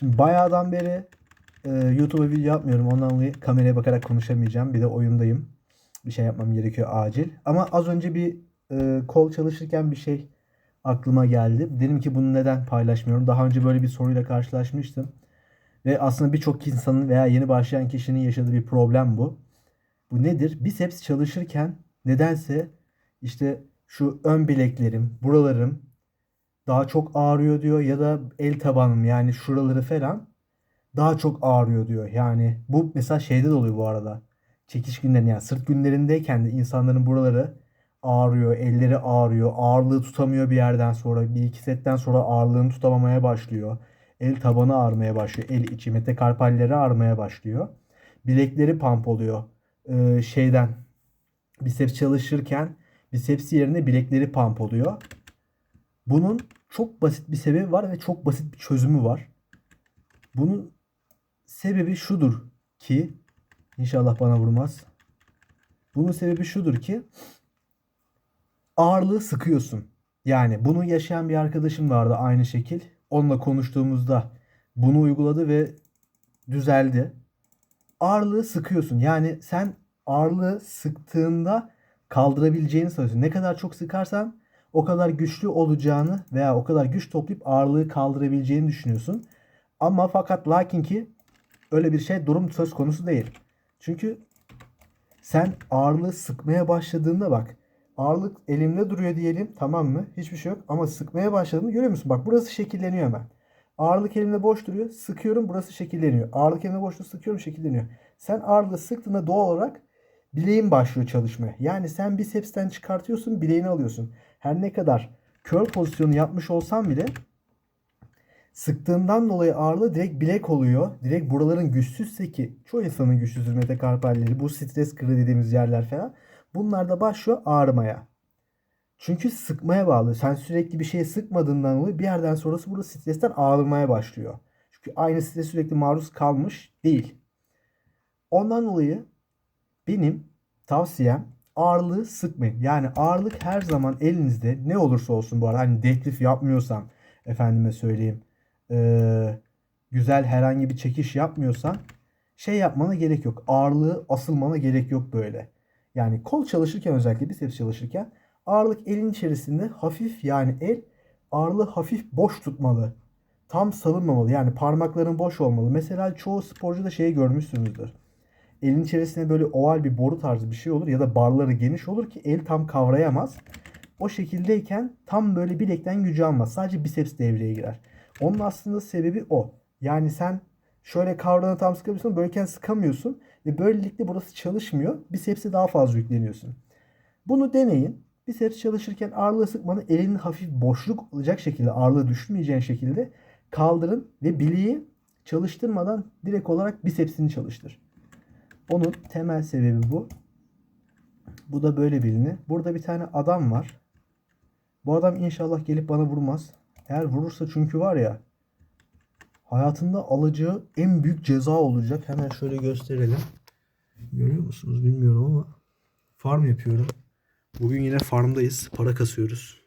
Şimdi bayağıdan beri e, YouTube'a video yapmıyorum. Ondan dolayı kameraya bakarak konuşamayacağım. Bir de oyundayım. Bir şey yapmam gerekiyor acil. Ama az önce bir e, kol çalışırken bir şey aklıma geldi. Dedim ki bunu neden paylaşmıyorum? Daha önce böyle bir soruyla karşılaşmıştım. Ve aslında birçok insanın veya yeni başlayan kişinin yaşadığı bir problem bu. Bu nedir? Biceps çalışırken nedense işte şu ön bileklerim, buralarım daha çok ağrıyor diyor ya da el tabanım yani şuraları falan daha çok ağrıyor diyor. Yani bu mesela şeyde de oluyor bu arada. Çekiş günlerinde yani sırt günlerindeyken de insanların buraları ağrıyor, elleri ağrıyor, ağırlığı tutamıyor bir yerden sonra. Bir iki setten sonra ağırlığını tutamamaya başlıyor. El tabanı ağrımaya başlıyor. El içi metakarpalleri ağrımaya başlıyor. Bilekleri pump oluyor. Ee, şeyden biceps çalışırken biceps yerine bilekleri pump oluyor. Bunun çok basit bir sebebi var ve çok basit bir çözümü var. Bunun sebebi şudur ki inşallah bana vurmaz. Bunun sebebi şudur ki ağırlığı sıkıyorsun. Yani bunu yaşayan bir arkadaşım vardı aynı şekil. Onunla konuştuğumuzda bunu uyguladı ve düzeldi. Ağırlığı sıkıyorsun. Yani sen ağırlığı sıktığında kaldırabileceğini sanıyorsun. Ne kadar çok sıkarsan o kadar güçlü olacağını veya o kadar güç toplayıp ağırlığı kaldırabileceğini düşünüyorsun. Ama fakat lakin ki öyle bir şey durum söz konusu değil. Çünkü sen ağırlığı sıkmaya başladığında bak ağırlık elimde duruyor diyelim tamam mı? Hiçbir şey yok ama sıkmaya başladığını görüyor musun? Bak burası şekilleniyor hemen. Ağırlık elimde boş duruyor. Sıkıyorum burası şekilleniyor. Ağırlık elimde boş duruyor. Sıkıyorum şekilleniyor. Sen ağırlığı sıktığında doğal olarak bileğin başlıyor çalışmaya. Yani sen bicepsten çıkartıyorsun bileğini alıyorsun. Her ne kadar curl pozisyonu yapmış olsan bile sıktığından dolayı ağırlığı direkt bilek oluyor. Direkt buraların güçsüzse ki çoğu insanın güçsüzdür metakarpalleri bu stres kırı dediğimiz yerler falan. Bunlar da başlıyor ağrımaya. Çünkü sıkmaya bağlı. Sen sürekli bir şeye sıkmadığından dolayı bir yerden sonrası burada stresten ağrımaya başlıyor. Çünkü aynı stres sürekli maruz kalmış değil. Ondan dolayı benim tavsiyem ağırlığı sıkmayın. Yani ağırlık her zaman elinizde ne olursa olsun bu arada. Hani deadlift yapmıyorsan efendime söyleyeyim. Ee, güzel herhangi bir çekiş yapmıyorsan şey yapmana gerek yok. Ağırlığı asılmana gerek yok böyle. Yani kol çalışırken özellikle biceps çalışırken ağırlık elin içerisinde hafif yani el ağırlığı hafif boş tutmalı. Tam salınmamalı. Yani parmakların boş olmalı. Mesela çoğu sporcu da şeyi görmüşsünüzdür. Elin içerisinde böyle oval bir boru tarzı bir şey olur ya da barları geniş olur ki el tam kavrayamaz. O şekildeyken tam böyle bilekten gücü almaz. Sadece biceps devreye girer. Onun aslında sebebi o. Yani sen şöyle kavranı tam sıkamıyorsun, böyleyken sıkamıyorsun ve böylelikle burası çalışmıyor. Biceps'e daha fazla yükleniyorsun. Bunu deneyin. Biceps çalışırken ağırlığı sıkmanın elinin hafif boşluk olacak şekilde, ağırlığı düşmeyeceğin şekilde kaldırın ve bileği çalıştırmadan direkt olarak bicepsini çalıştır. Onun temel sebebi bu. Bu da böyle bilinir. Burada bir tane adam var. Bu adam inşallah gelip bana vurmaz. Eğer vurursa çünkü var ya hayatında alacağı en büyük ceza olacak. Hemen şöyle gösterelim. Görüyor musunuz bilmiyorum ama farm yapıyorum. Bugün yine farmdayız. Para kasıyoruz.